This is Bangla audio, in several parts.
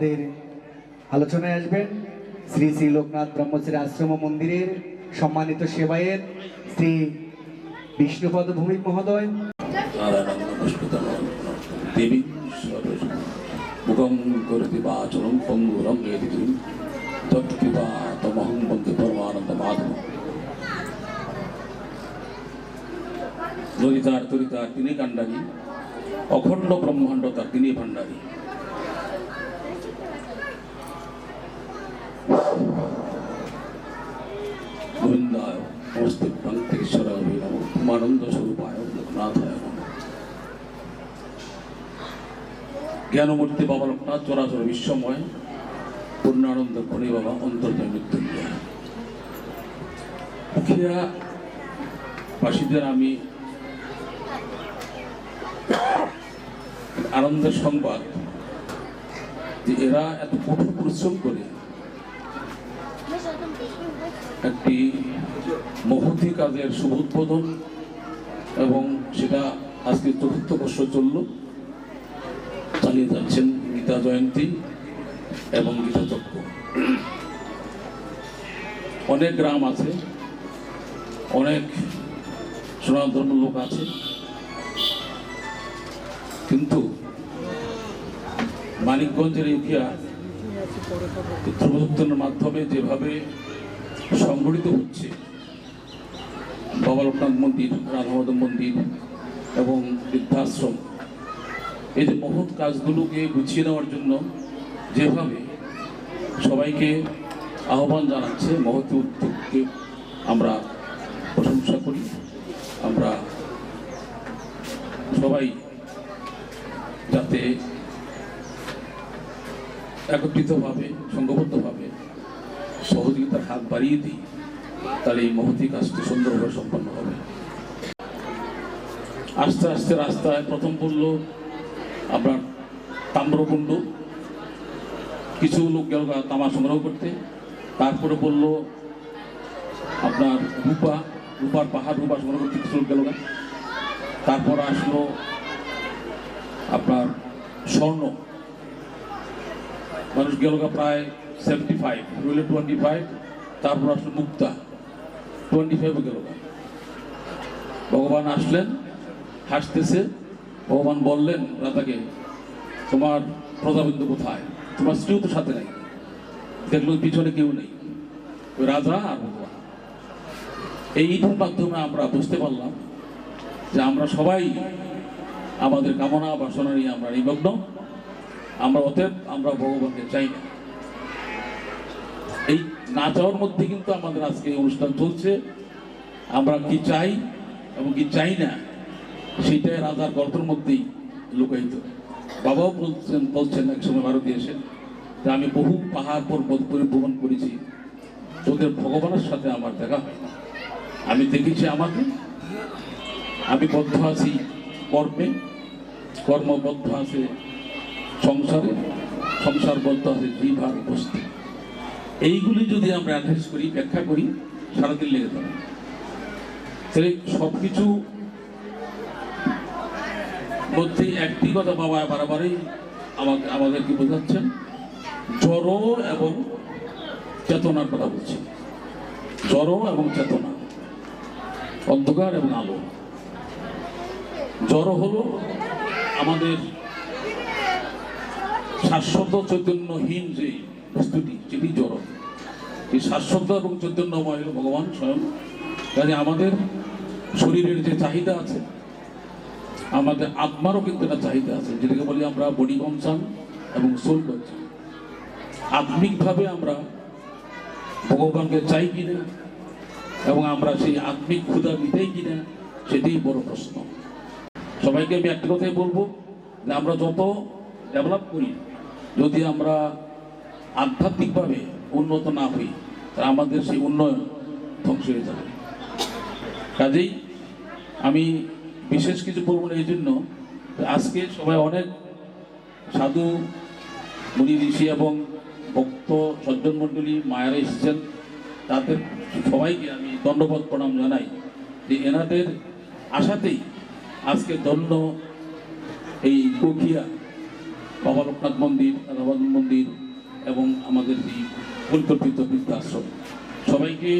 আমাদের আলোচনায় আসবেন শ্রী শ্রী লোকনাথ ব্রহ্মশ্রী আশ্রম মন্দিরের সম্মানিত সেবায়ের শ্রী বিষ্ণুপদ ভৌমিক মহোদয়। ললিতার তরিতার তিনি কাণ্ডারি, অখণ্ড ব্রহ্মাণ্ড তার তিনি ভাণ্ডারী। নমস্তে প্রান্তিকেশ্বরায় নম। উমানন্দ স্বরূপায় লোকনাথায় নম। জ্ঞানমূর্তি বাবা লোকনাথ, চরাচর বিশ্বময়, পূর্ণানন্দ খনি বাবা, অন্তর্জয় মুখিয়া বাসীদের আমি আনন্দের সংবাদ যে এরা এত কঠোর পরিশ্রম করে একটি মহতি কাজের শুভ উদ্বোধন এবং সেটা আজকে চতুর্থ বর্ষ চলল। চালিয়ে যাচ্ছেন গীতা জয়ন্তী এবং গীতা চক্র। অনেক গ্রাম আছে, অনেক সনাতন লোক আছে, কিন্তু মানিকগঞ্জের ইউকিয়া পিতৃপ্রদত্তনের মাধ্যমে যেভাবে সংগঠিত হচ্ছে বাবা লোকনাথ মন্দির রাধামাধব মন্দির এবং বৃদ্ধাশ্রম। এই যে মহৎ কাজগুলোকে গুছিয়ে নেওয়ার জন্য যেভাবে সবাইকে আহ্বান জানাচ্ছে, মহৎ উদ্যোগকে আমরা প্রশংসা করি। আমরা সবাই যাতে একত্রিতভাবে, সংঘবদ্ধভাবে সহযোগিতার হাত বাড়িয়ে দিই। তাহলে এই মহতি কাজটি সুন্দরভাবে সম্পন্ন হবে। আস্তে আস্তে রাস্তায় প্রথম পড়ল আপনার তাম্রকুণ্ড। কিছু লোক গেল তামা সংগ্রহ করতে। তারপরে বলল আপনার রূপা, রূপার পাহাড়, রূপা সংগ্রহ করতে কিছু লোক গেল তারপর আসলো আপনার স্বর্ণ। মানুষ গেল প্রায় সেভেন্টি ফাইভ টোয়েন্টি ফাইভ তারপর আসলো মুক্তা। টোয়েন্টি ফাইভও গেল ভগবান আসলেন, হাসতেছে, ভগবান বললেন, রাধাকে, তোমার প্রজাবিন্দু কোথায়? তোমার স্ত্রীও তো সাথে নেই। দেখল পিছনে কেউ নেই। ওই রাজা আর ভগবান। এই এইটার মাধ্যমে আমরা বুঝতে পারলাম যে আমরা সবাই আমাদের কামনা বাসনা নিয়ে আমরা নিমগ্ন। আমরা অতএব আমরা ভগবানকে চাই না। এই না চাওয়ার মধ্যে কিন্তু আমাদের আজকে অনুষ্ঠান চলছে। আমরা কি চাই এবং কি চাই না, সেটাই রাজার গল্পের মধ্যেই লুকায়িত। বাবাও বলছেন বলছেন একসময় ভারতে এসে যে আমি বহু পাহাড় পর্বত পরিভ্রমণ করেছি, তোদের ভগবানের সাথে আমার দেখা হয় আমি দেখেছি আমাকে, আমি বদ্ধ আছি কর্মে, কর্মবদ্ধ আছে সংসারে সংসার বদ্ধ আছে জিভার বস্তি। এইগুলি যদি আমরা অ্যাড্রেস করি, ব্যাখ্যা করি সারাদিন লেগে যাবে। তাহলে সব কিছু মধ্যে একটি কথা বাবা বারবারই আমাকে, আমাদেরকে বোঝাচ্ছেন। জড় এবং চেতনার কথা বলছি। জড় এবং চেতনা। অন্ধকার এবং আলো। জড় হলো আমাদের শাশ্বত চৈতন্যহীন যে বস্তুটি যেটি জড়। এই শাশ্বত এবং চৈতন্যময় ভগবান স্বয়ং। কাজে আমাদের শরীরের যে চাহিদা আছে, আমাদের আত্মারও কিন্তু একটা চাহিদা আছে। যেটাকে বলি আমরা বডি কনসার্ন এবং সোল কনসার্ন আত্মিকভাবে আমরা ভগবানকে চাই কিনা এবং আমরা সেই আত্মিক ক্ষুধা মিটাই কিনা, সেটাই বড় প্রশ্ন। সবাইকে আমি একটা কথাই বলব যে আমরা যত ডেভেলপ করি, যদি আমরা আধ্যাত্মিকভাবে উন্নত না হই তাহলে আমাদের সেই উন্নয়ন ধ্বংস হয়ে যাবে। কাজেই আমি বিশেষ কিছু বলব না এই জন্য আজকে সবাই অনেক সাধু, মুনি ঋষি এবং ভক্ত সজ্জন মণ্ডলী মায়েরা এসেছেন। তাদের সবাইকে আমি দণ্ডবোধ প্রণাম জানাই যে এনাদের আশাতেই আজকে দণ্ড এই প্রক্রিয়া বাবা লোকনাথ মন্দির রাধাবান মন্দির এবং আমাদের এই পরিকল্পিত বৃদ্ধাশ্রম। সবাইকে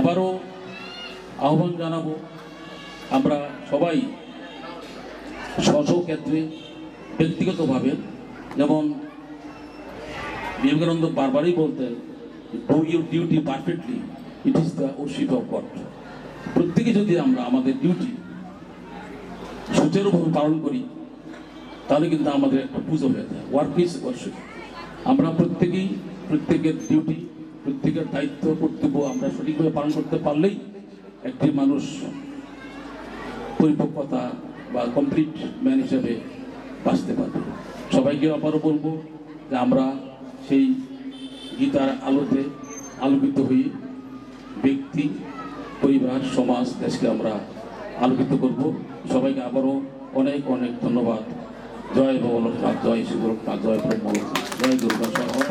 আবারও আহ্বান জানাব, আমরা সবাই স্ব ক্ষেত্রে ব্যক্তিগতভাবে যেমন বিবেকানন্দ বারবারই বলতেন do your duty perfectly it is the worship of God প্রত্যেকে যদি আমরা আমাদের ডিউটি সুচারুভাবে পালন করি, তাহলে কিন্তু আমাদের একটা পুজো হয়ে যায়। ওয়ার্ক ইজ ওয়ার্শিপ আমরা প্রত্যেকেই প্রত্যেকের ডিউটি প্রত্যেকের দায়িত্ব, কর্তব্য আমরা সঠিকভাবে পালন করতে পারলেই একটি মানুষ পরিপক্কতা বা কমপ্লিট ম্যান হিসাবে বাঁচতে পারবে। সবাইকে আবারও বলব যে আমরা সেই গীতার আলোতে আলোকিত হয়ে ব্যক্তি, পরিবার, সমাজ, দেশকে আমরা আলোকিত করব। সবাইকে আবারও অনেক অনেক ধন্যবাদ। জয় ভবলোকনাথ জয় শিবলোকনাথ জয় ব্রহ্মলোকনাথ 来，杜哥。